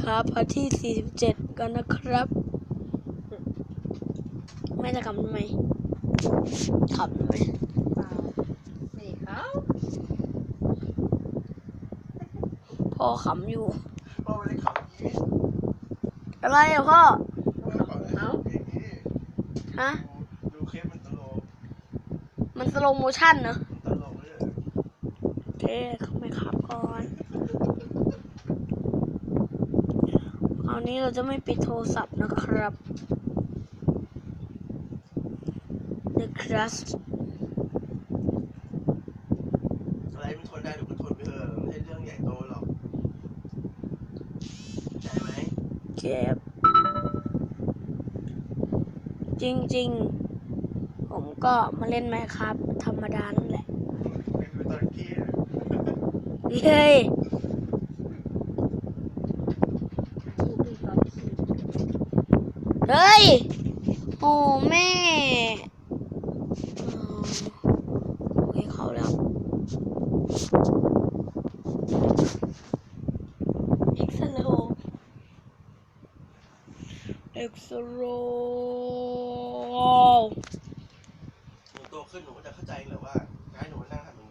ครับพาร์ทที่ 47 กันนะครับแม่จะขำทำไมขำทำไมเปล่าไม่เขาพ่อขำอยู่ พ่อไม่ได้ขับอย่างนี้อะไรอะพ่อพ่อขับอย่างนี้ฮะดูคลิปมันตลกมันสโลโมชั่นเนอะมันตลกเลยโอเคเข้าไปขับก่อนคราว นี้เราจะไม่ปิดโทรศัพท์นะครับ The Crust อะไรมันทนได้หนูก็ทนไปเถอะไม่ใช่เรื่องใหญ่โตหรอกใช่ไหมเจ็บจริงๆ ผมก็มาเล่นไหมครับ ธรรมดานั่นแหละ เป็นไปตอนกี้นะเฮ้ย ที่ดูตอนขี่ เฮ้ย โอ้แม่โอเคเข้าแล้วเอ็กซ์โลเอ็กซ์โลหนูโตขึ้นหนูจะเข้าใจแหละว่าการให้หนูนั่งทำ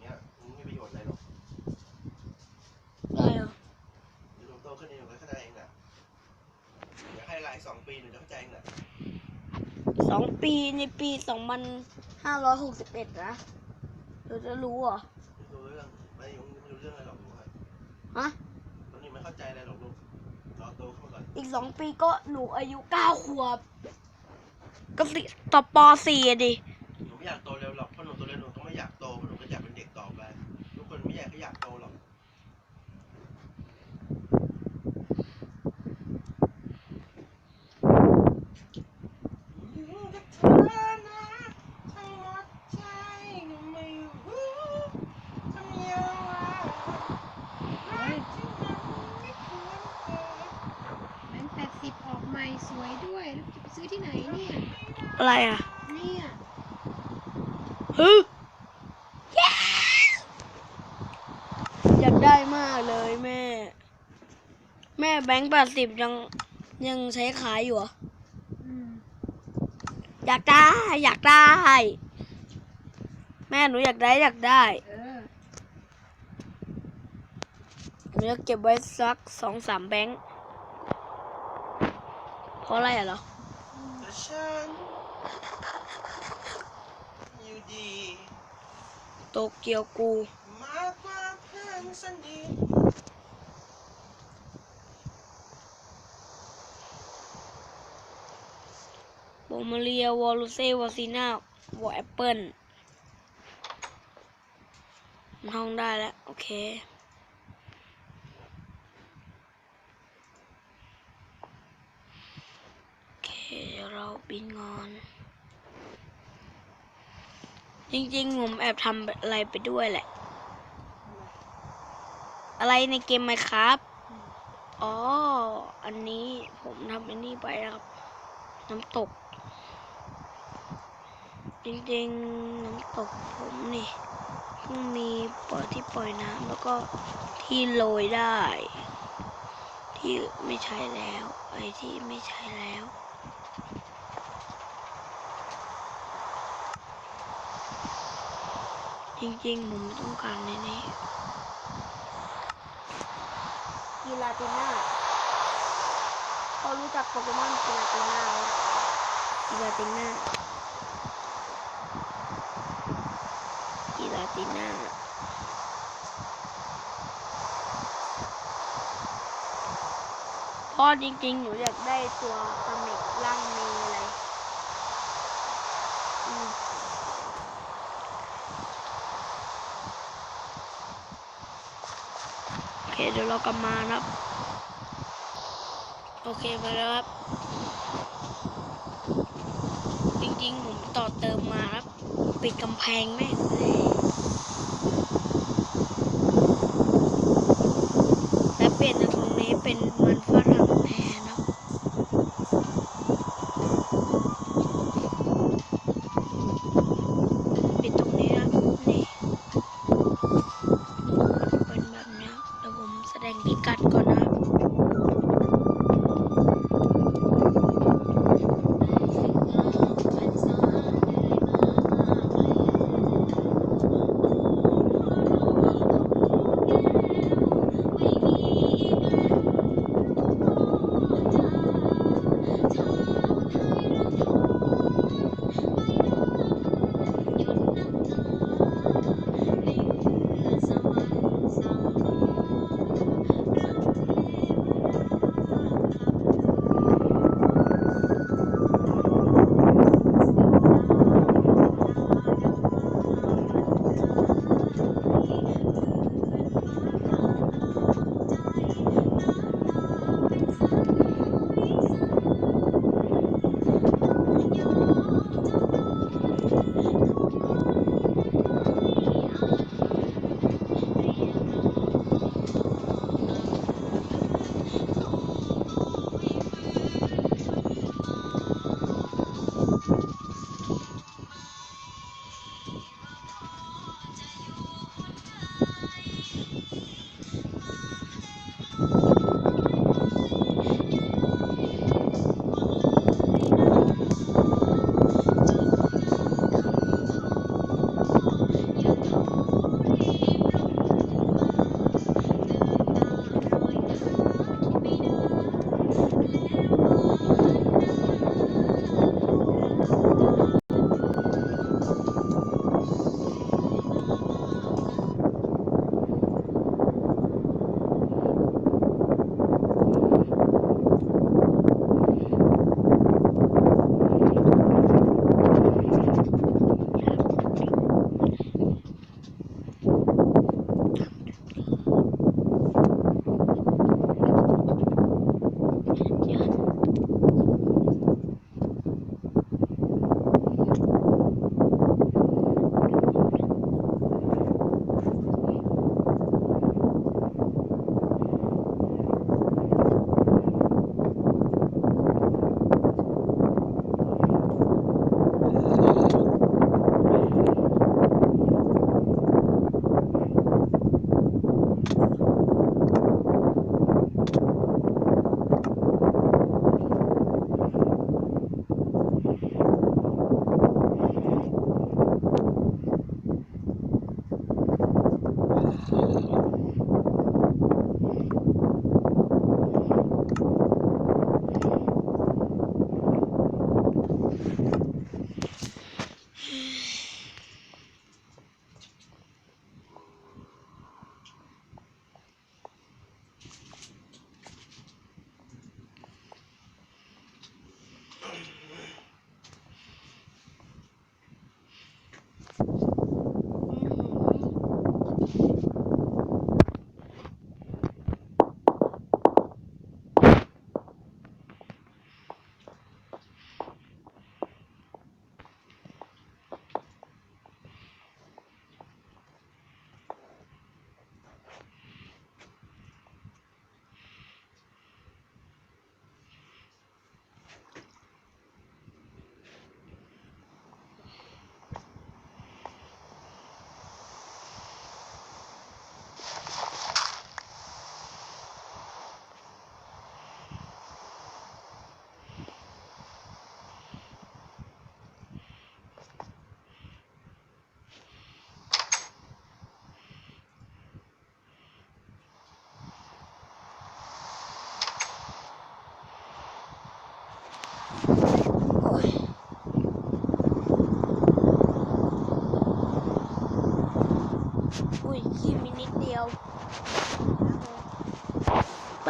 ยากให้หลายสองปีหนูจะเข้าใจเองแหละสองปีในปีสองพันห้าร้อยหกสิบเอ็ดนะเราจะรู้เหรอไม่รู้เรื่องไม่รู้ไม่รู้เรื่องอะไรหรอกหนูอะฮะ ตอนนี้ไม่เข้าใจอะไรหรอกลูกรอโตขึ้นมาก่อนอีกสองปีก็หนูอายุเก้าขวบ ก็สิต่อปสี่อะดิหนูไม่อยากโตเร็วหรอกเพราะหนูโตเร็วหนูต้องไม่อยากโตเพราะหนูก็อยากเป็นเด็กต่อไปทุกคนไม่อยากก็อยากโตหรอก เฮ้ยแบงค์แปดสิบออกใหม่สวยด้วยแล้วจะไปซื้อที่ไหนเนี่ย อะไรอะเนี่ยฮึอยากได้มากเลยแม่ แม่แบงค์แปดสิบยังยังใช้ขายอยู่เหรออืมอยากได้ อยากได้ แม่หนูอยากได้อยากได้เออหนูจะเก็บไว้สักสองสามแบงค์เพราะอะไรอะเหรอแต่ฉัน อยู่ดีโตเกียวกู มากกว่าเพื่อนสนิทโบมาเรียวอลูเซวอซีนาวอแอปเปิลมันท่องได้แล้ว โอเคโอเค เดี๋ยวเราบินงอน จริงๆ ผมแอบทำอะไรไปด้วยแหละ อะไรในเกมไหมครับ อ๋อ อันนี้ผมทำอันนี้ไปนะครับ น้ำตก จริงๆ น้ำตกผมนี่เพิ่งมีปล่อยที่ปล่อยน้ำแล้วก็ที่โรยได้ ที่ไม่ใช้แล้ว ไอ้ที่ไม่ใช้แล้ว จริงๆ ผมต้องการในนี้กีลาติน่าพอรู้จักโปเกมอนกีลาติน่าไหมกีลาติน่ากีลาติน่าพ่อจริงๆ หนูอยากได้ตัวคาเมกร่างมีอะไรอืม โอ เคเดี๋ยวเรากลับมาครับ โอเคมาแล้วครับ จริงๆ ผมต่อเติมมาครับ ปิดกำแพงแม่งเลย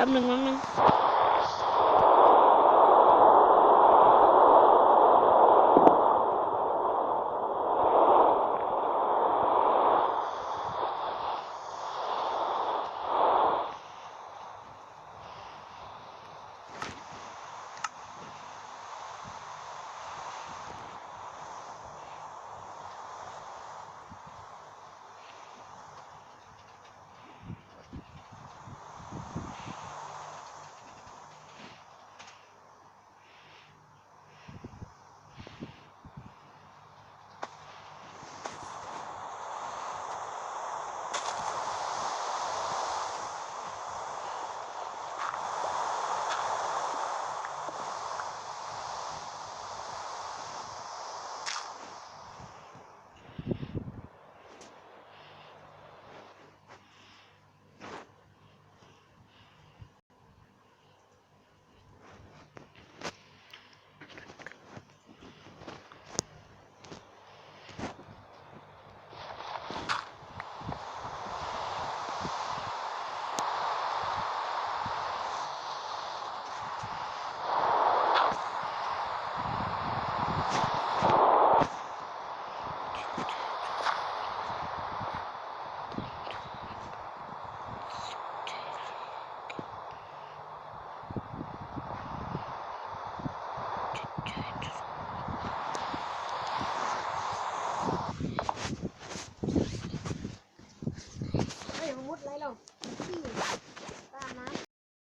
ป๊บหนึ่งแป๊บหนึ่ง